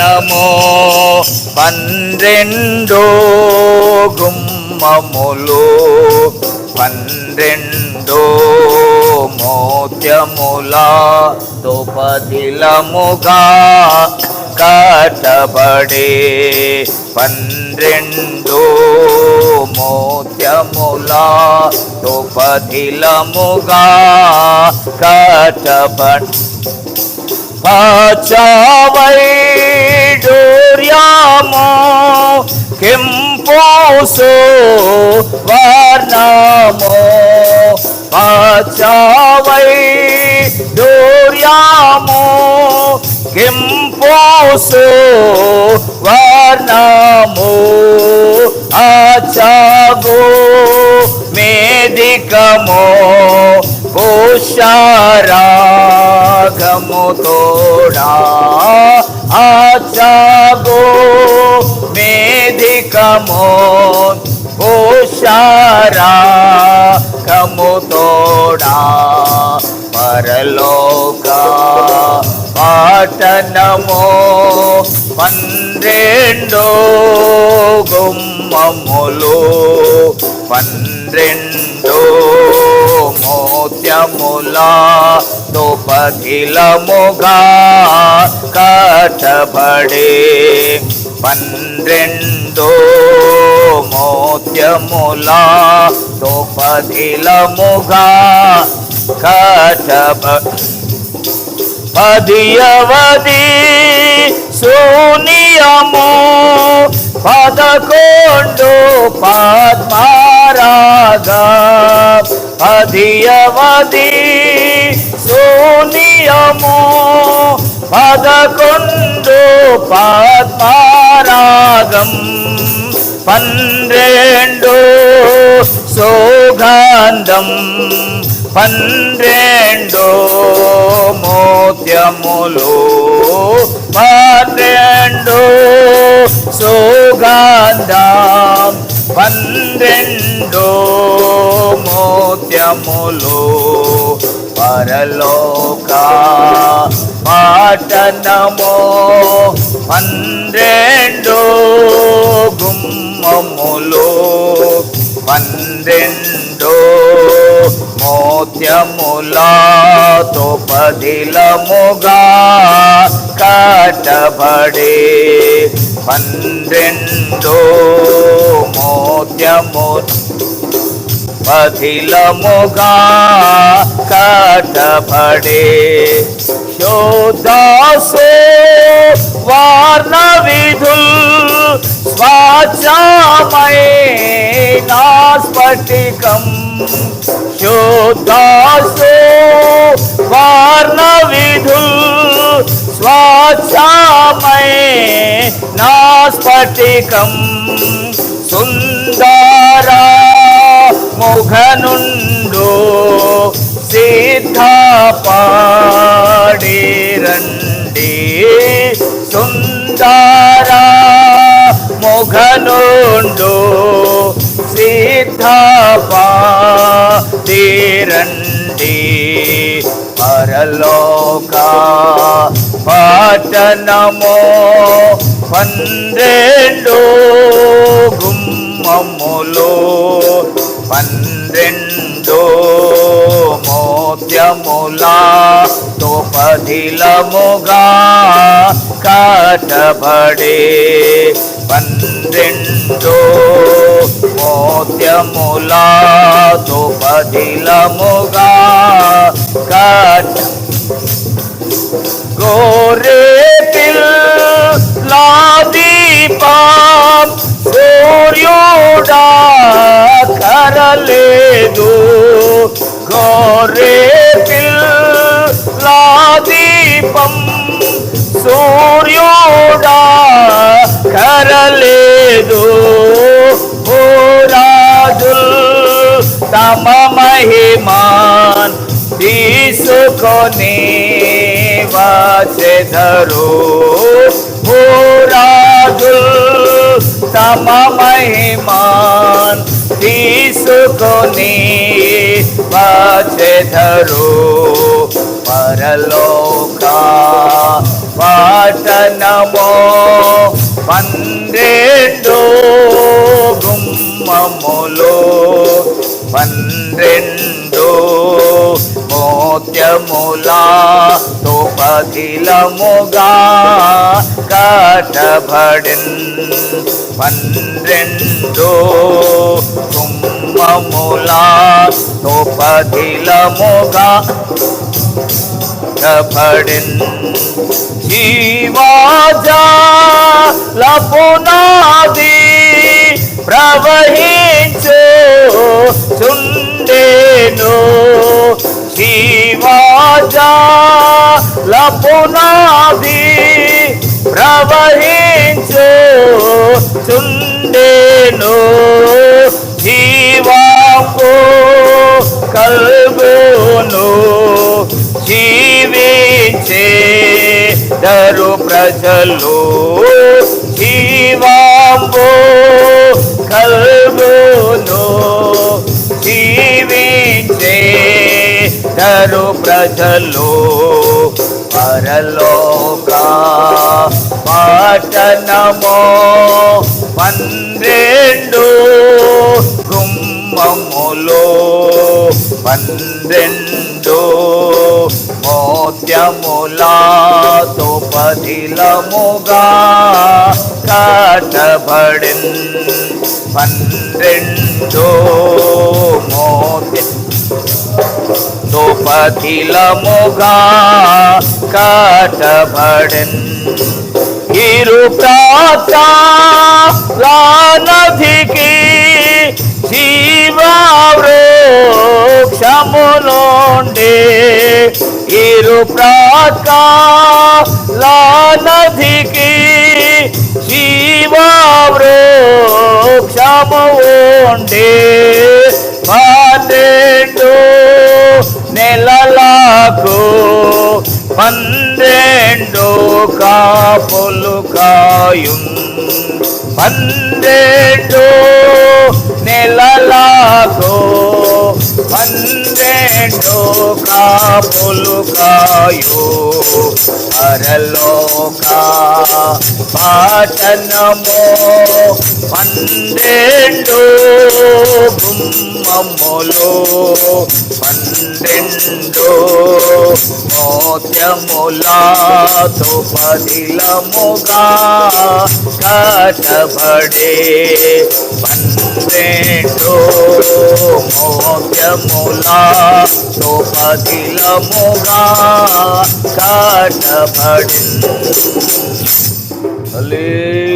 పట్టణము పన్నెండు గుమ్మములు పన్నెండు మోత్యముల తుపదిలముగా కట్టబడి పన్నెండు మోత్యముల తుపదిలముగా కట్టబడి పాచవైడూర్యామో కింపోసు వర్ణమో పాచవైడూర్యామో కింపోసు వర్ణమో ఆచాగో మేదికము పుషారాగము తోడా. ఆచాగో మేదికమో పుషారాగము తోడా పరలోక పాటనమో పన్నెండో గుమ్మములు పన్నెండో మోత్యములా తోపగిలముగా కట్టబడి పన్నెండో మోత్యముల తోపగిలముగా కట్టబడి పదియవది శూన్యము పదకొండు పద్మారాగా పదియవది సోనియము పదకొండు పద్మారాగం పన్నెండు సుగంధం పన్నెండు మోత్యములు పన్నెండు సుగంధం పన్నెండు మోత్యములు పరలోక పాటనమో పన్నెండు గుమ్మములు పన్నెండు మోత్యములతో పదిలముగా కట్టబడి పన్నెండు మోత్యములు పదిలముగా కట్టబడి శోదాసో వార్ణ విధుల్ స్వాచామయ స్ఫటికం శోదాసో వార్ణ విధుల్ స్వాచామయ నా స్ఫటికం సుందరా ముఖనుండు సిద్ధ పాడిరండి సుందర ముఖనుండు సిద్ధ పాడిరండి పరలోక పట్టణమో పన్నెండు గుమ్మములో పన్నెండో మోద్యములా తోపదిలముగా కాటబడే పన్నెండో మోద్యములా తోపదిలముగా కాట గోరే పిల్ లాదీపా లేదు గోరే పిల్లాదీపం సూర్యుడా కరలేదు ఓ రాజుల్ తమ మహిమాన్ తీసుకొని వచ్చెదరు రాజుల్ తమ మహిమాన్ తీసుకొని వచ్చెదరు పరలోక పాటనమో పన్నెండు గుమ్మములో పన్నెండు మోత్యములా అఖిలముగా కట్టబడిన్ పన్నెండు గుమ్మములా తోపతిలముగా కట్టబడిన్ జీవాజా లపున పునాది ప్రవహించు చుండేను జీవాకు కల్గును జీవించే దరు ప్రజలు జీవాంబు కల్గును జీవించే దరు ప్రజలు పరలోక పట్టణమో పన్నెండు గుమ్మములో పన్నెండు మోత్యములాతో పదిలముగా కాటబడి పన్నెండు మోత్య తోపతిలముగా కాటబడిన్. ఇరు ప్రాతానధికి జీవవృక్షములోండే. ఇరు ప్రాకాలనధికి జీవవృక్షము ఉండే పన్నెండు పన్నెండు కాపులు కాయున్ పన్నెండు నెలలకు పన్నెండు పరలోక పాటనము పన్నెండు గుమ్మములు పన్నెండు మోత్యములాతో పదిలముగా కటబడే పన్నెండు మోత్యములాతో పదిలముగా కటబడి హల్లెలూయా